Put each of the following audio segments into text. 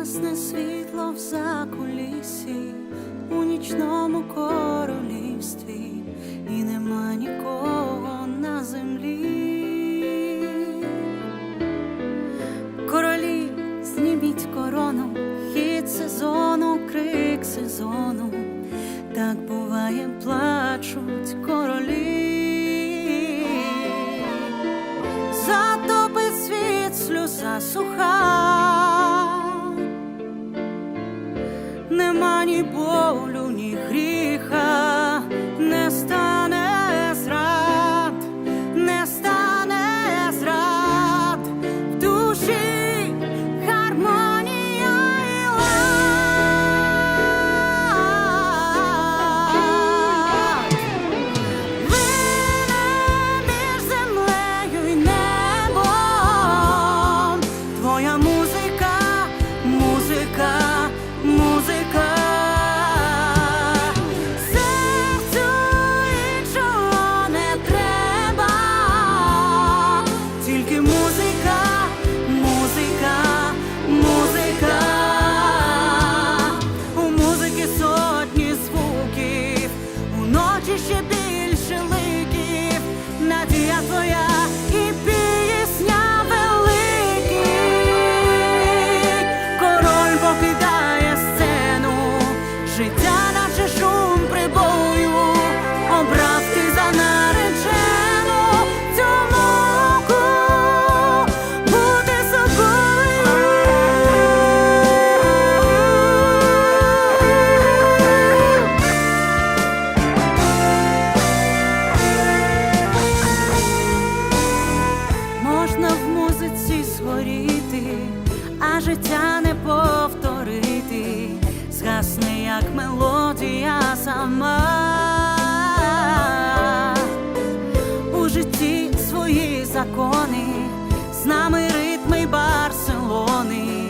Гасне світло в закулісі у нічному королівстві, і нема нікого на землі. Королі, зніміть корону, хід сезону, крик сезону, так буває, плачуть королі. Затопить світ сльоза суха, нема ні болю, ні гріха, сама. У житті свої закони, з нами ритми Барселони,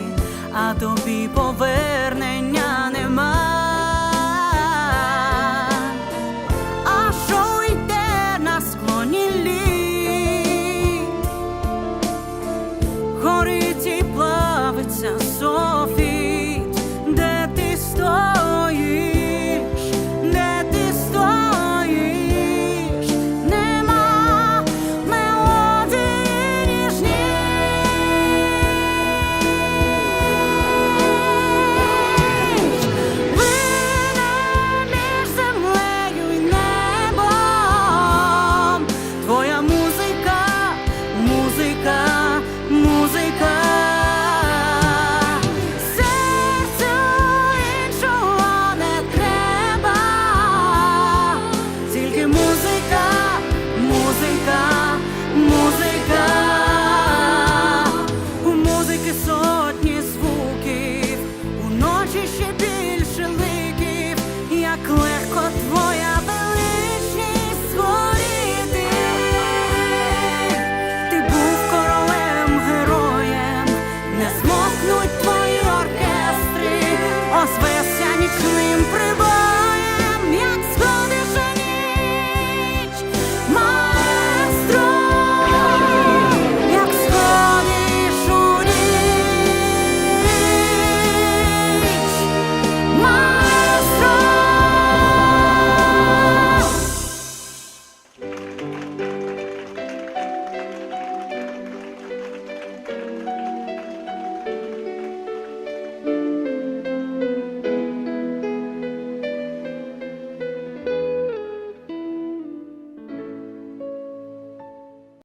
а тобі по Гинуть твої оркестри, озвися нічним прибором.